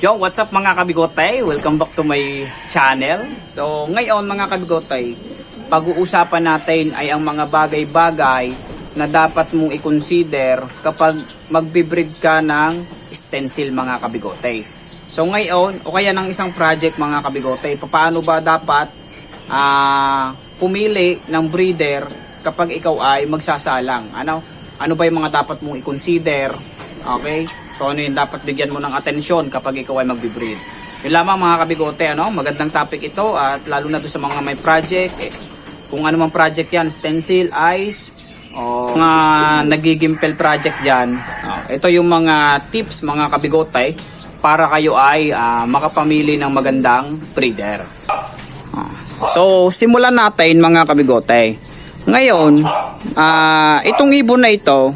Yo, what's up mga kabigotay? Welcome back to my channel. So, ngayon mga kabigotay, pag-uusapan natin ay ang mga bagay-bagay na dapat mong i-consider kapag magbe-breed ka ng stencil mga kabigotay. So, ngayon, o kaya ng isang project mga kabigotay, paano ba dapat ah, pumili ng breeder kapag ikaw ay magsasalang? Ano? Ano ba yung mga dapat mong i-consider? Okay? So ano yung dapat bigyan mo ng atensyon kapag ikaw ay magbe-breed. Yun lamang mga kabigote, ano? magandang topic ito at lalo na doon sa mga may project. Eh, kung ano mang project yan, stencil, ice, o mga nagigimpel project dyan. Oh, ito yung mga tips mga kabigote para kayo ay ah, makapamili ng magandang breeder. Oh. So, simulan natin mga kabigote. Ngayon, ah, itong ibon na ito,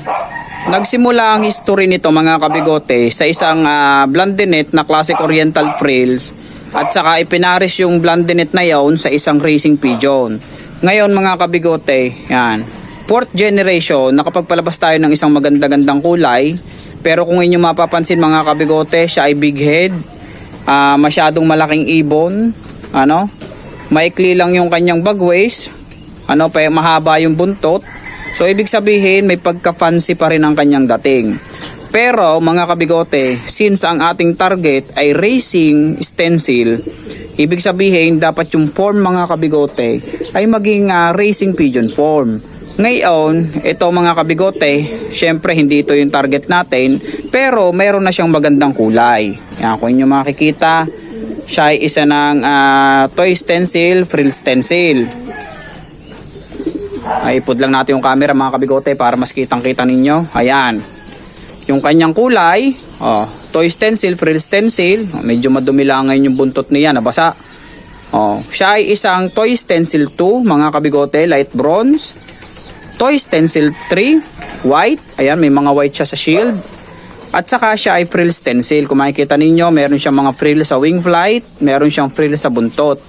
nagsimula ang history nito mga kabigote sa isang ah, blondinet na classic oriental frills at saka ipinaris yung blondinet na yon sa isang racing pigeon. Ngayon mga kabigote, yan. Fourth generation, nakapagpalabas tayo ng isang maganda-gandang kulay. Pero kung inyo mapapansin mga kabigote, siya ay big head, ah, masyadong malaking ibon, ano, maikli lang yung kanyang bag waist, ano, pa mahaba yung buntot. So ibig sabihin may pagka-fancy pa rin ang kanyang dating. Pero mga kabigote, since ang ating target ay racing stencil, ibig sabihin dapat yung form mga kabigote ay maging ah, racing pigeon form. Ngayon, ito mga kabigote, syempre hindi ito yung target natin, pero meron na siyang magandang kulay. Yan, kung inyo makikita, siya ay isa ng ah, toy stencil, frill stencil. Ipod lang natin yung camera mga kabigote para mas kitang kita ninyo. Ayan. Yung kanyang kulay, oh, toy stencil, frill stencil. Oh, medyo madumi lang ngayon yung buntot niya, nabasa. Oh, siya ay isang toy stencil 2, mga kabigote, light bronze. Toy stencil 3, white. Ayan, may mga white siya sa shield. At saka siya ay frill stencil. Kung makikita ninyo, meron siyang mga frill sa wing flight, meron siyang frill sa buntot.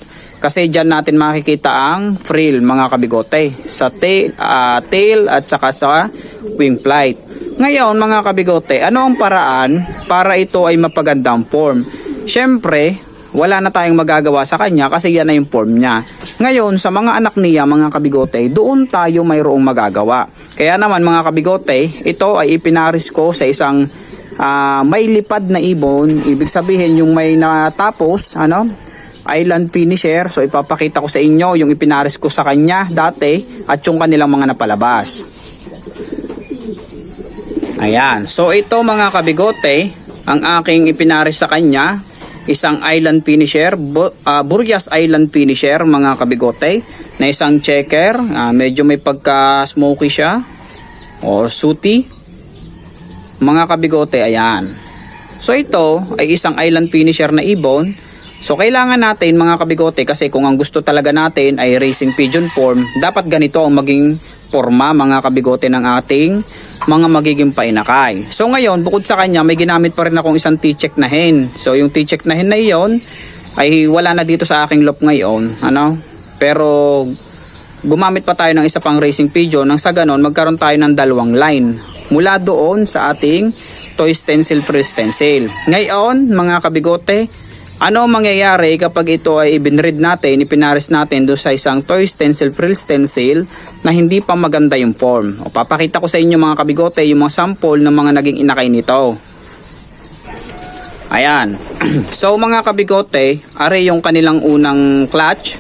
Kasi dyan natin makikita ang frill mga kabigote sa tail, ah, tail at saka sa wing flight. Ngayon mga kabigote, ano ang paraan para ito ay mapagandang form? Siyempre, wala na tayong magagawa sa kanya kasi yan na yung form niya. Ngayon, sa mga anak niya, mga kabigote, doon tayo mayroong magagawa. Kaya naman mga kabigote, ito ay ipinaris ko sa isang ah, may lipad na ibon. Ibig sabihin yung may natapos, ano, island finisher. So ipapakita ko sa inyo yung ipinaris ko sa kanya dati at yung kanilang mga napalabas. Ayan. So ito mga kabigote, ang aking ipinaris sa kanya, isang island finisher, bu- ah, Burias Island finisher mga kabigote, na isang checker, ah, medyo may pagka smoky siya or sooty. Mga kabigote, ayan. So ito ay isang island finisher na ibon So kailangan natin mga kabigote kasi kung ang gusto talaga natin ay racing pigeon form, dapat ganito ang maging forma mga kabigote ng ating mga magiging painakay. So ngayon, bukod sa kanya, may ginamit pa rin akong isang T-check na hen. So yung T-check na hen na iyon ay wala na dito sa aking loop ngayon. Ano? Pero gumamit pa tayo ng isa pang racing pigeon nang sa ganon magkaroon tayo ng dalawang line mula doon sa ating toy stencil free stencil. Ngayon, mga kabigote, ano ang mangyayari kapag ito ay ibinread natin, ipinaris natin do sa isang toy stencil, frill stencil na hindi pa maganda yung form? O papakita ko sa inyo mga kabigote yung mga sample ng mga naging inakay nito. Ayan. so mga kabigote, are yung kanilang unang clutch.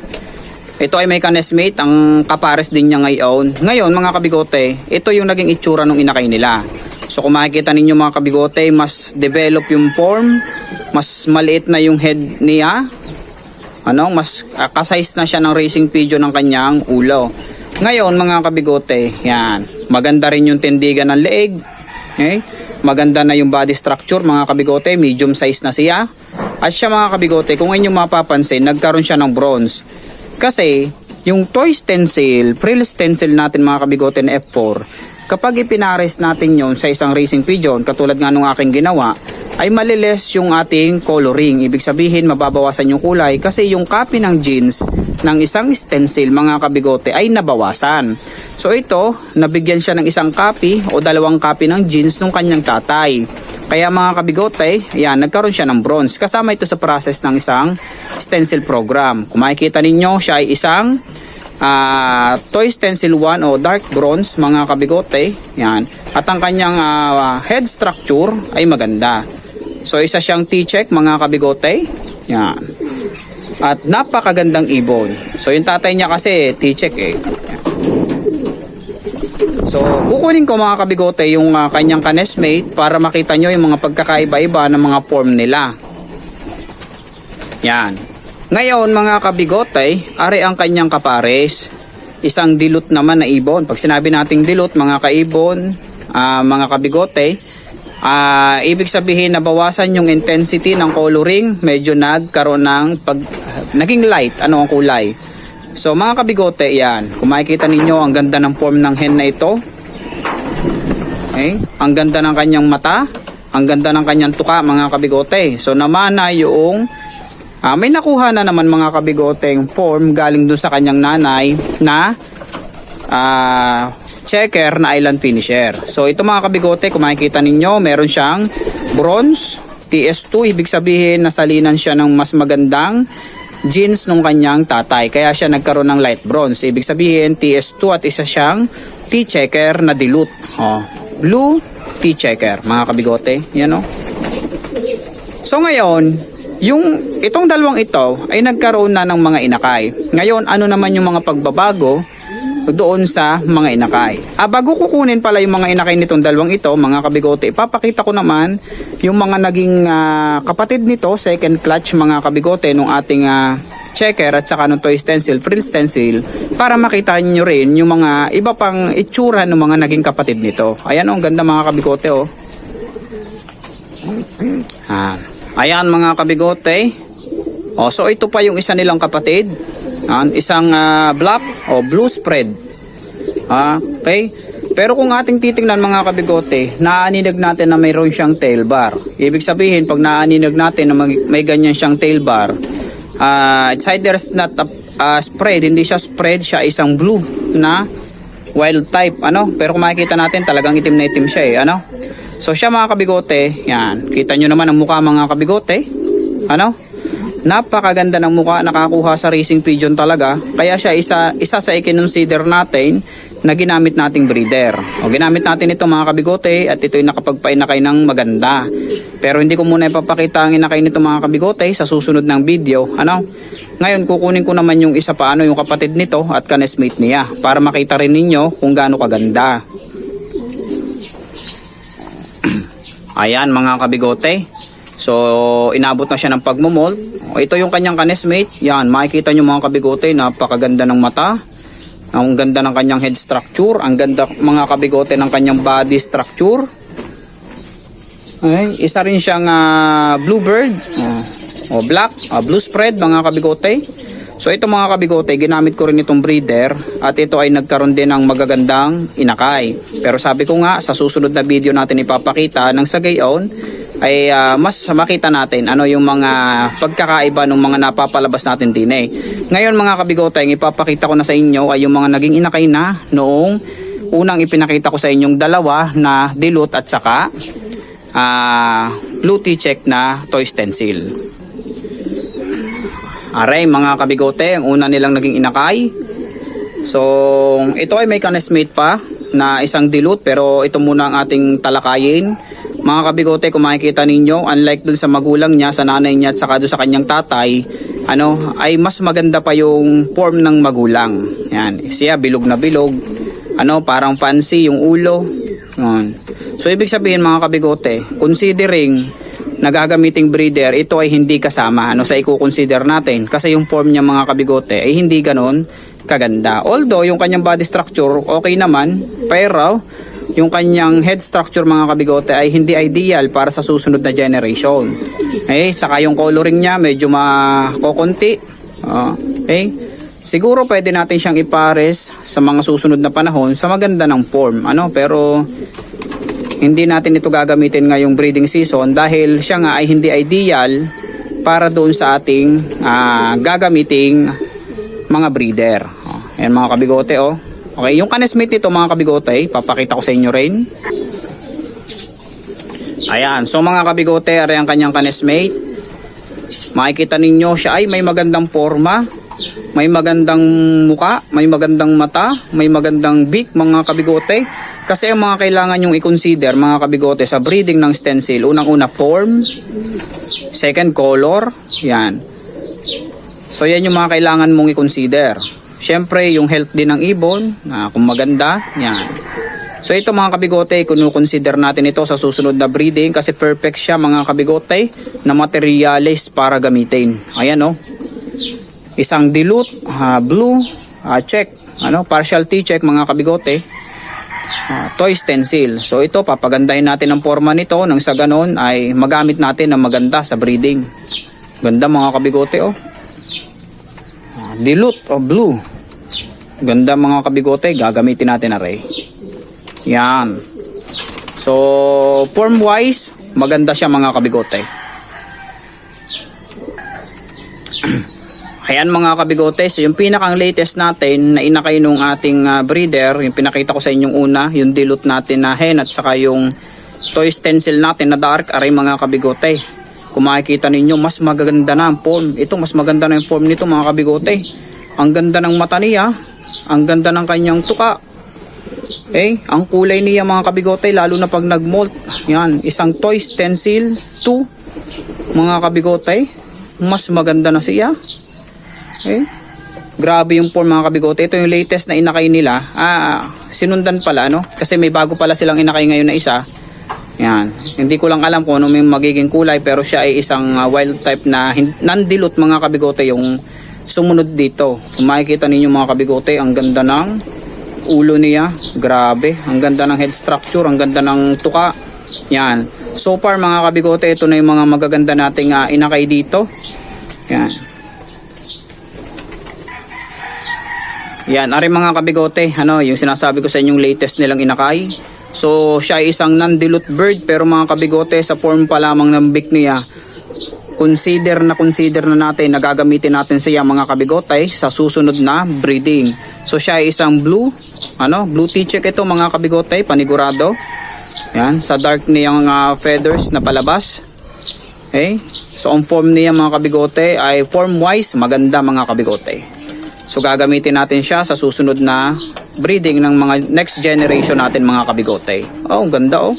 Ito ay may kanesmate, ang kapares din niya ngayon. Ngayon mga kabigote, ito yung naging itsura ng inakay nila. So kung makikita ninyo mga kabigote, mas develop yung form, mas maliit na yung head niya. Ano, mas uh, kasize na siya ng racing pigeon ng kanyang ulo. Ngayon mga kabigote, yan. Maganda rin yung tindigan ng leeg. Okay? Maganda na yung body structure mga kabigote, medium size na siya. At siya mga kabigote, kung inyong mapapansin, nagkaroon siya ng bronze. Kasi yung toy stencil, frill stencil natin mga kabigote na F4, kapag ipinares natin yon sa isang racing pigeon, katulad nga nung aking ginawa, ay maliles yung ating coloring. Ibig sabihin, mababawasan yung kulay kasi yung copy ng jeans ng isang stencil, mga kabigote, ay nabawasan. So ito, nabigyan siya ng isang copy o dalawang copy ng jeans ng kanyang tatay. Kaya mga kabigote, yan, nagkaroon siya ng bronze. Kasama ito sa process ng isang stencil program. Kung makikita ninyo, siya ay isang ah toy stencil 1 o dark bronze mga kabigote yan. At ang kanyang ah, head structure ay maganda. So isa siyang T-check mga kabigote yan. At napakagandang ibon. So yung tatay niya kasi T-check eh. So kukunin ko mga kabigote yung ah, kanyang canesmate para makita nyo yung mga pagkakaiba-iba ng mga form nila. Yan ngayon mga kabigote, ari ang kanyang kapares. Isang dilute naman na ibon. Pag sinabi nating dilute mga kaibon, ah, mga kabigote, ah, ibig sabihin nabawasan yung intensity ng coloring, medyo nagkaroon ng pag, naging light, ano ang kulay. So mga kabigote, yan. Kung makikita ninyo, ang ganda ng form ng hen na ito. Okay? Ang ganda ng kanyang mata, ang ganda ng kanyang tuka mga kabigote. So namana yung Ah, may nakuha na naman mga kabigoteng form galing dun sa kanyang nanay na ah, checker na island finisher. So ito mga kabigote, kung makikita ninyo, meron siyang bronze TS2. Ibig sabihin, nasalinan siya ng mas magandang jeans nung kanyang tatay. Kaya siya nagkaroon ng light bronze. Ibig sabihin, TS2 at isa siyang T-checker na dilute. Oh, blue T-checker, mga kabigote. Yan o. So ngayon, yung itong dalawang ito ay nagkaroon na ng mga inakay. Ngayon, ano naman yung mga pagbabago doon sa mga inakay? Ah, bago kukunin pala yung mga inakay nitong dalawang ito, mga kabigote, ipapakita ko naman yung mga naging ah, kapatid nito, second clutch mga kabigote nung ating ah, checker at saka nung toy stencil, frill stencil para makita nyo rin yung mga iba pang itsura ng mga naging kapatid nito. Ayan oh, ang ganda mga kabigote oh. Ah. Ayan mga kabigote. Oh, so ito pa yung isa nilang kapatid. Ah, isang ah, black o blue spread. Ah, okay? Pero kung ating titingnan mga kabigote, naaninag natin na mayroon siyang tail bar. Ibig sabihin, pag naaninag natin na may, ganyan siyang tail bar, ah, it's not a ah, spread, hindi siya spread, siya isang blue na wild type, ano? Pero kung makikita natin, talagang itim na itim siya eh, ano? So siya mga kabigote, yan. Kita nyo naman ang mukha mga kabigote. Ano? Napakaganda ng mukha, nakakuha sa racing pigeon talaga. Kaya siya isa, isa sa ikinonsider natin na ginamit nating breeder. O ginamit natin ito mga kabigote at ito'y nakapagpainakay ng maganda. Pero hindi ko muna ipapakita ang inakay nito mga kabigote sa susunod ng video. Ano? Ngayon kukunin ko naman yung isa pa ano yung kapatid nito at kanesmate niya para makita rin ninyo kung gaano kaganda. Ayan mga kabigote. So inabot na siya ng pagmumold. O, Ito yung kanyang kanesmate. Yan, makikita nyo mga kabigote, napakaganda ng mata. Ang ganda ng kanyang head structure. Ang ganda mga kabigote ng kanyang body structure. Okay, isa rin siyang ah, bluebird. O, o black, ah, blue spread mga kabigote. So ito mga kabigote, ginamit ko rin itong breeder at ito ay nagkaroon din ng magagandang inakay. Pero sabi ko nga, sa susunod na video natin ipapakita ng sa gayon ay ah, mas makita natin ano yung mga pagkakaiba ng mga napapalabas natin din eh. Ngayon mga kabigote, ipapakita ko na sa inyo ay yung mga naging inakay na noong unang ipinakita ko sa inyong dalawa na dilute at saka ah blue check na toy stencil. Aray mga kabigote, ang una nilang naging inakay. So, ito ay may kanesmate pa na isang dilute pero ito muna ang ating talakayin. Mga kabigote, kung makikita ninyo, unlike dun sa magulang niya, sa nanay niya at saka sa kanyang tatay, ano, ay mas maganda pa yung form ng magulang. Yan, siya bilog na bilog. Ano, parang fancy yung ulo. Yan. So, ibig sabihin mga kabigote, considering nagagamiting breeder, ito ay hindi kasama ano sa i-consider natin kasi yung form niya mga kabigote ay hindi ganon kaganda. Although yung kanyang body structure okay naman, pero yung kanyang head structure mga kabigote ay hindi ideal para sa susunod na generation. Okay, saka yung coloring niya medyo makokonti. Ah, okay? Siguro pwede natin siyang ipares sa mga susunod na panahon sa maganda ng form, ano, pero hindi natin ito gagamitin ngayong breeding season dahil siya nga ay hindi ideal para doon sa ating ah, gagamiting mga breeder. Oh, ayan mga kabigote oh. Okay, yung kanesmate nito mga kabigote, papakita ko sa inyo rin. Ayan, so mga kabigote, ari ang kanyang kanesmate. Makikita ninyo siya ay may magandang forma, may magandang muka, may magandang mata, may magandang beak mga kabigote. Kasi ang mga kailangan yung i-consider mga kabigote sa breeding ng stencil, unang-una form, second color, yan. So yan yung mga kailangan mong i-consider. Siyempre yung health din ng ibon, na kung maganda, yan. So ito mga kabigote, kunu-consider natin ito sa susunod na breeding kasi perfect siya mga kabigote na materialis para gamitin. Ayan oh. Isang dilute, ah, blue, ah, check, ano, partial T-check mga kabigote. Ah, toy stencil. So ito papagandahin natin ang forma nito nang sa ganon ay magamit natin ng maganda sa breeding. Ganda mga kabigote oh. Ah, Dilute o blue. Ganda mga kabigote, gagamitin natin na ray. Yan. So, form wise, maganda siya mga kabigote. Ayan mga kabigote, so yung pinakang latest natin na inakay nung ating ah, breeder, yung pinakita ko sa inyong una, yung dilute natin na hen at saka yung toy stencil natin na dark, aray mga kabigote. Kung makikita ninyo, mas maganda na ang form. Ito, mas maganda na yung form nito mga kabigote. Ang ganda ng mata niya, ang ganda ng kanyang tuka, eh, ang kulay niya mga kabigote lalo na pag nag-molt. Yan, isang toy stencil 2 mga kabigote. Mas maganda na siya. Eh, grabe yung form mga kabigote. Ito yung latest na inakay nila. Ah, sinundan pala no? Kasi may bago pala silang inakay ngayon na isa. Yan. Hindi ko lang alam kung ano yung magiging kulay pero siya ay isang ah, wild type na non-dilute mga kabigote yung sumunod dito. Kung makikita ninyo mga kabigote, ang ganda ng ulo niya. Grabe. Ang ganda ng head structure. Ang ganda ng tuka. Yan. So far mga kabigote, ito na yung mga magaganda nating ah, inakay dito. Yan. Yan, ari mga kabigote, ano, yung sinasabi ko sa inyong latest nilang inakay. So, siya ay isang non-dilute bird pero mga kabigote sa form pa lamang ng beak niya. Consider na consider na natin na gagamitin natin siya mga kabigote sa susunod na breeding. So, siya ay isang blue, ano, blue T-check ito mga kabigote, panigurado. Yan, sa dark niyang ah, feathers na palabas. Okay? So, ang form niya mga kabigote ay form wise, maganda mga kabigote. So gagamitin natin siya sa susunod na breeding ng mga next generation natin mga kabigote. Oh, ang ganda oh.